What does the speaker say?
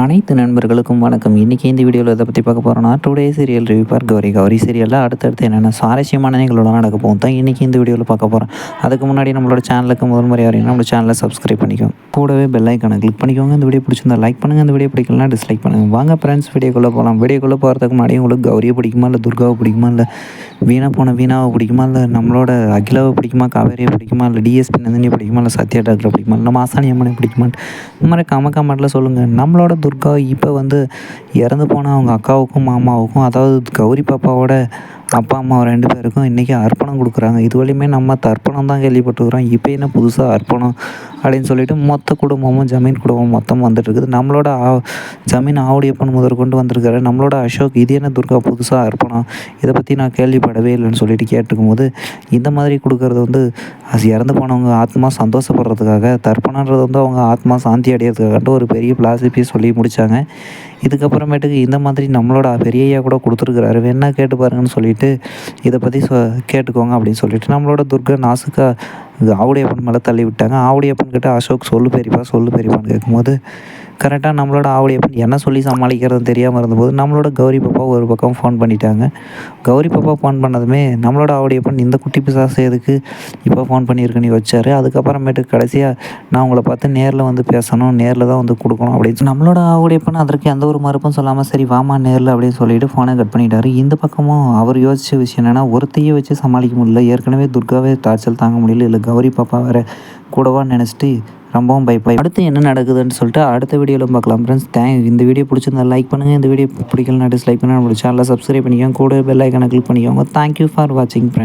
அனைத்து நண்பர்களுக்கும் வணக்கம். இன்றைக்கி இந்த வீடியோவில் இதை பற்றி பார்க்க போகிறோம்னா today serial review for Gauri Gauri சீரியலில் அடுத்தடுத்து என்னென்ன சுவாரஸ்யமான நிகழ்வுலாம் நடக்க போகும் தான் இன்றைக்கி இந்த வீடியோவில் பார்க்க போகிறோம் அதுக்கு முன்னாடி நம்மளோட சேனலுக்கு முதல் முறை வரீங்கன்னா நம்ம சேனலை சப்ஸ்கிரைப் பண்ணிக்கோங்க. கூடவே பெல் ஐக்கானை கிளிக் பண்ணிக்கோங்க. இந்த வீடியோ பிடிச்சிருந்தா லைக் பண்ணுங்கள் இந்த வீடியோ பிடிக்கலனா டிஸ்லைக் பண்ணுங்கள் வாங்க ஃப்ரெண்ட்ஸ் வீடியோக்குள்ளே போகலாம் வீடியோக்குள்ளே போகிறதுக்கு முன்னாடி உங்களுக்கு கௌரியை பிடிக்குமா இல்லை துர்காவை பிடிக்குமா இல்லை வீணா போன வீணாவை பிடிக்குமா இல்லை நம்மளோட அகிலாவை பிடிக்குமா காவேரியை பிடிக்குமா இல்லை டிஎஸ்பி நந்தினியை பிடிக்குமா இல்லை சத்யா டாக்டரை பிடிக்குமா இல்லை மாசாணி அம்மனை பிடிக்குமா இந்த மாதிரி கம கமெண்ட்டில் சொல்லுங்கள் நம்மளோட துர்கா இப்போ வந்து இறந்து போன அவங்க அக்காவுக்கும் மாமாவுக்கும் அதாவது கௌரி பாப்பாவோட அப்பா அம்மா ரெண்டு பேருக்கும் இன்றைக்கி அர்ப்பணம் கொடுக்குறாங்க. இது வரையுமே நம்ம தர்ப்பணம் தான் கேள்விப்பட்டுக்கிறோம் இப்போ என்ன புதுசாக அர்ப்பணம் அப்படின்னு சொல்லிட்டு மொத்த குடும்பமும் ஜமீன் குடும்பம் மொத்தம் வந்துட்டு இருக்குது. நம்மளோட ஆ- ஜமீன் ஆவுடையப்பன் முதற் கொண்டு வந்திருக்காரு நம்மளோட அசோக் இது என்ன துர்கா புதுசாக அர்ப்பணம்? இதை பற்றி நான் கேள்விப்படவே இல்லைன்னு சொல்லிட்டு கேட்டுக்கும் போது இந்த மாதிரி கொடுக்கறது வந்து அது இறந்து போனவங்க ஆத்மா சந்தோஷப்படுறதுக்காக தர்ப்பணன்றது வந்து அவங்க ஆத்மா சாந்தி அடையிறதுக்காக ஒரு பெரிய பிளாசிபியை சொல்லி முடித்தாங்க இதுக்கப்புறமேட்டுக்கு இந்த மாதிரி நம்மளோட பெரிய ஐயா கூட கொடுத்துருக்குறாரு. வேணா கேட்டு பாருங்கன்னு சொல்லிட்டு இதை பற்றி சொ கேட்டுக்கோங்க அப்படின்னு சொல்லிட்டு நம்மளோட துர்கா நாசுக்கா ஆவுடையப்பன் மேலே தள்ளி விட்டாங்க ஆவுடையப்பன் கிட்ட அசோக் சொல்லு பெரியப்பா சொல்லு பெரியப்பான்னு கேட்கும்போது கரெக்டாக நம்மளோட ஆவுடையப்பன் என்ன சொல்லி சமாளிக்கிறதுன்னு தெரியாமல் இருந்தபோது நம்மளோட கௌரி பாப்பா ஒரு பக்கம் ஃபோன் பண்ணிட்டாங்க. கௌரி பாப்பா ஃபோன் பண்ணதுமே நம்மளோட ஆவுடையப்பன் இந்த குட்டி பிசாசு எதுக்கு இப்போ ஃபோன் பண்ணியிருக்குன்னு வச்சாரு? அதுக்கப்புறமேட்டு கடைசியாக நான் உங்களை பார்த்து நேரில் வந்து பேசணும் நேரில் தான் வந்து கொடுக்கணும் அப்படின்னு நம்மளோட நம்மளோட பண்ண அதற்கு எந்த ஒரு மறுப்பும் சொல்லாமல் சரி வாமா நேரில் அப்படின்னு சொல்லிட்டு ஃபோனை கட் பண்ணிட்டாரு. இந்த பக்கமும் அவர் யோசிச்ச விஷயம் என்னென்னா ஒருத்தையே வச்சு சமாளிக்க முடியல. ஏற்கனவே துர்காவே டார்ச்சல் தாங்க முடியல. இல்லை கௌரி பாப்பா வேறு கூடவா நினச்சிட்டு ரொம்பவும் பயப்பட அடுத்து என்ன நடக்குதுன்னு சொல்லிட்டு அடுத்த வீடியோவில் பார்க்கலாம் ஃப்ரெண்ட்ஸ் தேங்க் இந்த வீடியோ பிடிச்சிருந்தா லைக் பண்ணுங்கள் இந்த வீடியோ பிடிக்கலனா டிஸ்லைக் பண்ணால் பிடிச்சா நல்லா சப்ஸ்கிரைப் பண்ணிக்கோங்க. கூட பெல் ஐக்கனை கிளிக் பண்ணிக்கோங்க. தேங்க்யூ ஃபார் வாட்சிங் ஃப்ரெண்ட்ஸ்